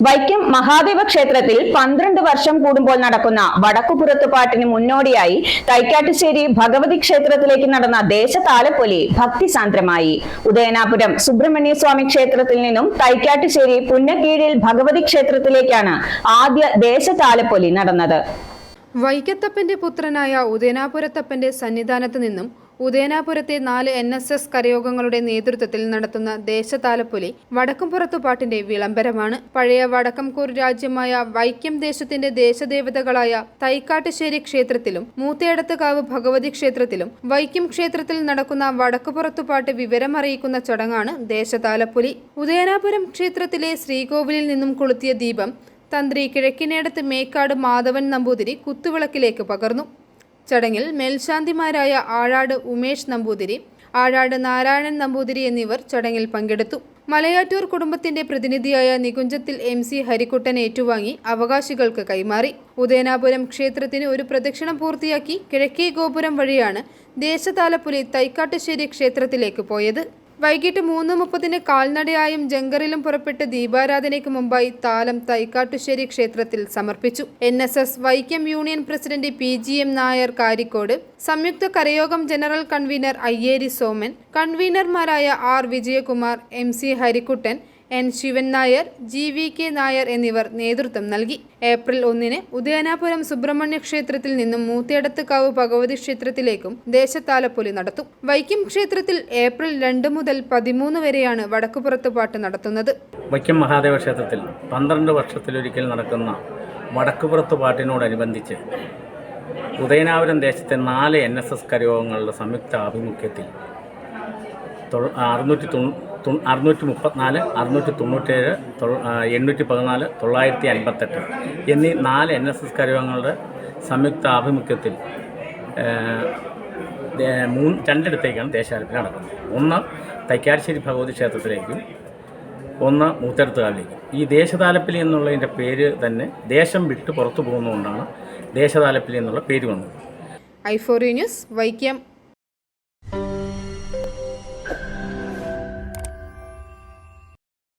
വൈക്കം മഹാദേവ ക്ഷേത്രത്തിൽ പന്ത്രണ്ട് വർഷം കൂടുമ്പോൾ നടക്കുന്ന വടക്കുപുറത്ത് പാട്ടിന് മുന്നോടിയായി തൈക്കാട്ടുശ്ശേരി ഭഗവതി ക്ഷേത്രത്തിലേക്ക് നടന്ന ദേശതാലപ്പൊലി ഭക്തിസാന്ദ്രമായി. ഉദയനാപുരം സുബ്രഹ്മണ്യ സ്വാമി ക്ഷേത്രത്തിൽ നിന്നും തൈക്കാട്ടുശ്ശേരി പുന്നക്കീഴിൽ ഭഗവതി ക്ഷേത്രത്തിലേക്കാണ് ആദ്യ ദേശതാലപ്പൊലി നടന്നത്. വൈക്കത്തപ്പന്റെ പുത്രനായ ഉദയനാപുരത്തപ്പന്റെ സന്നിധാനത്ത് നിന്നും ഉദയനാപുരത്തെ നാല് എൻ എസ് എസ് കരയോഗങ്ങളുടെ നേതൃത്വത്തിൽ നടത്തുന്ന ദേശതാലപ്പൊലി വടക്കുംപുറത്തുപാട്ടിന്റെ വിളംബരമാണ്. പഴയ വടക്കംകൂർ രാജ്യമായ വൈക്കം ദേശത്തിന്റെ ദേശദേവതകളായ തൈക്കാട്ടുശ്ശേരി ക്ഷേത്രത്തിലും മൂത്തേടത്തുകാവ് ഭഗവതി ക്ഷേത്രത്തിലും വൈക്കം ക്ഷേത്രത്തിൽ നടക്കുന്ന വടക്കുപുറത്തുപാട്ട് വിവരമറിയിക്കുന്ന ചടങ്ങാണ് ദേശതാലപ്പൊലി. ഉദയനാപുരം ക്ഷേത്രത്തിലെ ശ്രീകോവിലിൽ നിന്നും കൊളുത്തിയ ദീപം തന്ത്രി കിഴക്കിനേടത്ത് മേക്കാട് മാധവൻ നമ്പൂതിരി കുത്തുവിളക്കിലേക്ക് പകർന്നു. ചടങ്ങിൽ മേൽശാന്തിമാരായ ആഴാട് ഉമേഷ് നമ്പൂതിരി ആഴാട് നാരായണൻ നമ്പൂതിരി എന്നിവർ ചടങ്ങിൽ പങ്കെടുത്തു. മലയാറ്റൂർ കുടുംബത്തിന്റെ പ്രതിനിധിയായ നികുഞ്ചത്തിൽ എം സി ഹരിക്കുട്ടൻ ഏറ്റുവാങ്ങി അവകാശികൾക്ക് കൈമാറി. ഉദയനാപുരം ക്ഷേത്രത്തിന് ഒരു പ്രദക്ഷിണം പൂർത്തിയാക്കി കിഴക്കേ ഗോപുരം വഴിയാണ് ദേശതാലപ്പുലി തൈക്കാട്ടുശ്ശേരി ക്ഷേത്രത്തിലേക്ക് പോയത്. വൈകിട്ട് മൂന്ന് മുപ്പതിന് കാൽനടയായും ജങ്കറിലും പുറപ്പെട്ട് ദീപാരാധനയ്ക്ക് മുമ്പായി താലം തൈക്കാട്ടുശ്ശേരി ക്ഷേത്രത്തിൽ സമർപ്പിച്ചു. N S S Vaikom union president P G M Nair Karikode സംയുക്ത കരയോഗം general convener Ayyeri Soman കൺവീനർമാരായ R Vijayakumar M C Harikuttan N Sivan Nair G V K Nair എന്നിവർ നേതൃത്വം നൽകി. ഏപ്രിൽ ഒന്നിന് ഉദയനാപുരം സുബ്രഹ്മണ്യ ക്ഷേത്രത്തിൽ നിന്നും മൂത്തേടത്തുകാവ് ഭഗവതി ക്ഷേത്രത്തിലേക്കും ദേശത്താലപ്പൊലി നടത്തും. വൈക്കം ക്ഷേത്രത്തിൽ ഏപ്രിൽ രണ്ട് മുതൽ പതിമൂന്ന് വരെയാണ് വടക്കുപുറത്ത് പാട്ട് നടത്തുന്നത്. വൈക്കം മഹാദേവ ക്ഷേത്രത്തിൽ പന്ത്രണ്ട് വർഷത്തിലൊരിക്കൽ നടക്കുന്ന വടക്കുപുറത്ത് പാട്ടിനോടനുബന്ധിച്ച് ഉദയനാപുരം ദേശത്തെ നാല് എൻ എസ് എസ് കരയോഗങ്ങളുടെ സംയുക്ത ആഭിമുഖ്യത്തിൽ അറുന്നൂറ്റി തൊണ്ണൂ- അറുന്നൂറ്റി മുപ്പത്തിനാല് അറുന്നൂറ്റി തൊണ്ണൂറ്റേഴ് ആ, എണ്ണൂറ്റി പതിനാല് തൊള്ളായിരത്തി അൻപത്തെട്ട്. എന്നീ നാല് എൻ എസ് എസ് കരുവങ്ങളുടെ സംയുക്ത ആഭിമുഖ്യത്തിൽ മൂന്ന് രണ്ടിടത്തേക്കാണ് ദേശാരത്തിൽ നടക്കുന്നത്. ഒന്ന് തൈക്കാശ്ശേരി ഭഗവതി ക്ഷേത്രത്തിലേക്കും ഒന്ന് മൂത്തെടുത്തുകാലിലേക്കും ഈ ദേശതാലപ്പിലി എന്നുള്ളതിന്റെ പേര് തന്നെ ദേശം വിട്ട് പുറത്തു പോകുന്നതുകൊണ്ടാണ് ദേശതാലപ്പിലി എന്നുള്ള പേര് വന്നത്. I four news Vaikom